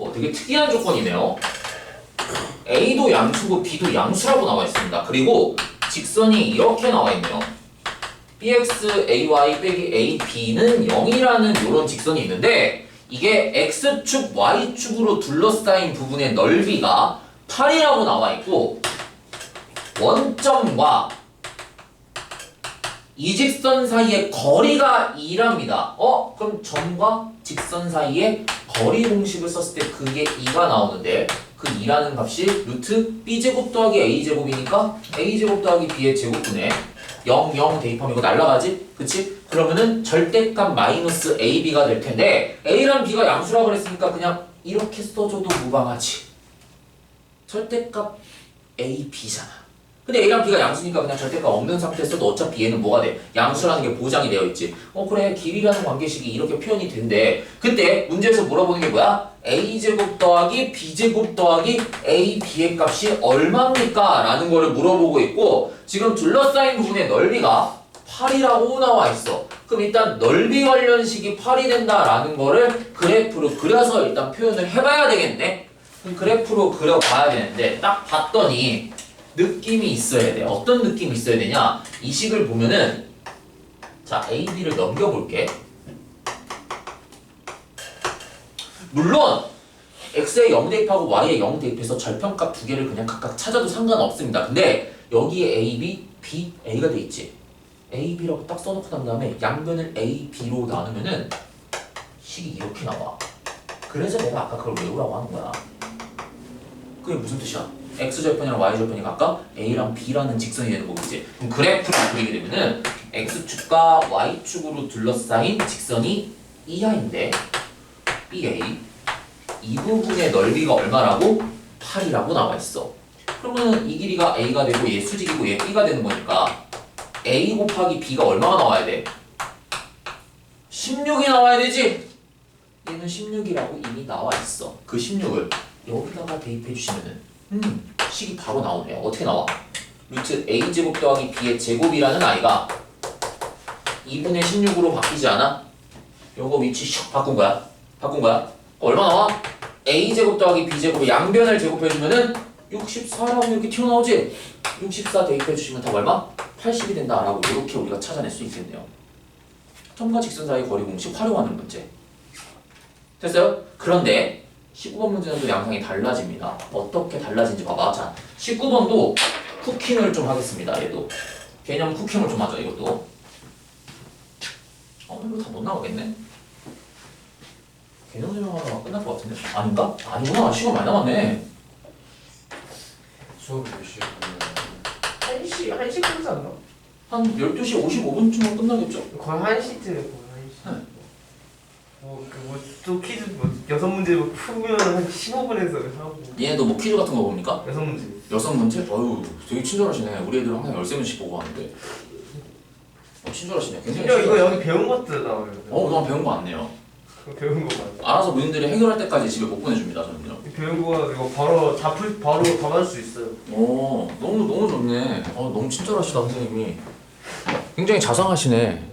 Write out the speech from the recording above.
어, 되게 특이한 조건이네요. A도 양수고 B도 양수라고 나와 있습니다. 그리고 직선이 이렇게 나와 있네요. bx ay 빼기 ab는 0이라는 이런 직선이 있는데 이게 x축 y축으로 둘러싸인 부분의 넓이가 8이라고 나와 있고 원점과 이 직선 사이의 거리가 2랍니다. 어? 그럼 점과 직선 사이의 거리 공식을 썼을 때 그게 2가 나오는데 그 2라는 값이 루트 b제곱 더하기 a제곱이니까 a제곱 더하기 b의 제곱분에 0, 0 대입하면 이거 날라가지? 그치? 그러면은 절대값 마이너스 ab가 될 텐데 a랑 b가 양수라고 그랬으니까 그냥 이렇게 써줘도 무방하지. 절대값 a, b잖아. 근데 A랑 B가 양수니까 그냥 절대값 없는 상태에서도 어차피 얘는 뭐가 돼? 양수라는 게 보장이 되어 있지. 어 그래 길이라는 관계식이 이렇게 표현이 된대. 그때 문제에서 물어보는 게 뭐야? A제곱 더하기 B제곱 더하기 A, B의 값이 얼마입니까? 라는 거를 물어보고 있고 지금 둘러싸인 부분의 넓이가 8이라고 나와 있어. 그럼 일단 넓이 관련식이 8이 된다라는 거를 그래프로 그려서 일단 표현을 해봐야 되겠네. 그럼 그래프로 그려봐야 되는데 딱 봤더니 느낌이 있어야 돼. 어떤 느낌이 있어야 되냐? 이 식을 보면은 자 A, B를 넘겨볼게. 물론 X에 0 대입하고 Y에 0 대입해서 절편값 두 개를 그냥 각각 찾아도 상관없습니다. 근데 여기에 A, B, B, A가 돼 있지. A, B라고 딱 써놓고 난 다음에 양변을 A, B로 나누면은 식이 이렇게 나와. 그래서 내가 아까 그걸 외우라고 하는 거야. 그게 무슨 뜻이야? X절편이랑 y절편이 각각 a랑 b라는 직선이 되는 거겠지. 그럼 그래프를 그리게 되면은 x축과 y축으로 둘러싸인 직선이 이하인데 ba 이 부분의 넓이가 얼마라고? 8이라고 나와 있어. 그러면 이 길이가 a가 되고 얘 수직이고 얘 b가 되는 거니까 a 곱하기 b가 얼마가 나와야 돼? 16이 나와야 되지. 얘는 16이라고 이미 나와 있어. 그 16을 여기다가 대입해 주시면은 음 식이 바로 나오네요. 어떻게 나와? 루트 a 제곱 더하기 b의 제곱이라는 아이가 2분의 16으로 바뀌지 않아? 요거 위치 슉 바꾼 거야. 바꾼 거야. 얼마 나와? a 제곱 더하기 b 제곱 양변을 제곱해 주면은 64라고 이렇게 튀어나오지? 64 대입해 주시면 답 얼마? 80이 된다라고 이렇게 우리가 찾아낼 수 있겠네요. 점과 직선 사이 거리 공식 활용하는 문제. 됐어요? 그런데 19번 문제는 또 양상이 달라집니다. 어떻게 달라진지 봐봐. 자, 19번도 쿠킹을 좀 하겠습니다. 얘도. 개념 쿠킹을 좀 하죠, 이것도. 어, 이거 다 못 나오겠네? 개념 설명하다가 끝날 것 같은데? 아닌가? 아니구나. 시간 많이 남았네. 수업이 몇 시에 끝나요? 1시, 1시 끝나지 않나? 한 12시 55분쯤은 끝나겠죠? 거의 1시쯤에 거의 1시. 네. 뭐, 그, 뭐, 또 퀴즈, 뭐, 여섯 문제 뭐 풀면 한 15분에서 하고. 얘네도 뭐 퀴즈 같은 거 봅니까? 여섯 문제. 여섯 문제? 어유 되게 친절하시네. 우리 애들은 항상 13문씩 보고 하는데. 어, 친절하시네. 굉장히 형, 이거. 여기 배운 것들 나와요. 어, 그동안 배운 거 같네요. 그거 배운 거 맞아. 알아서 본인들이 해결할 때까지 집에 못 보내줍니다, 저는요. 배운 거 이거 바로 다 풀, 바로 답할 수 있어요. 오, 너무 너무 좋네. 어, 너무 친절하시다 선생님이. 굉장히 자상하시네.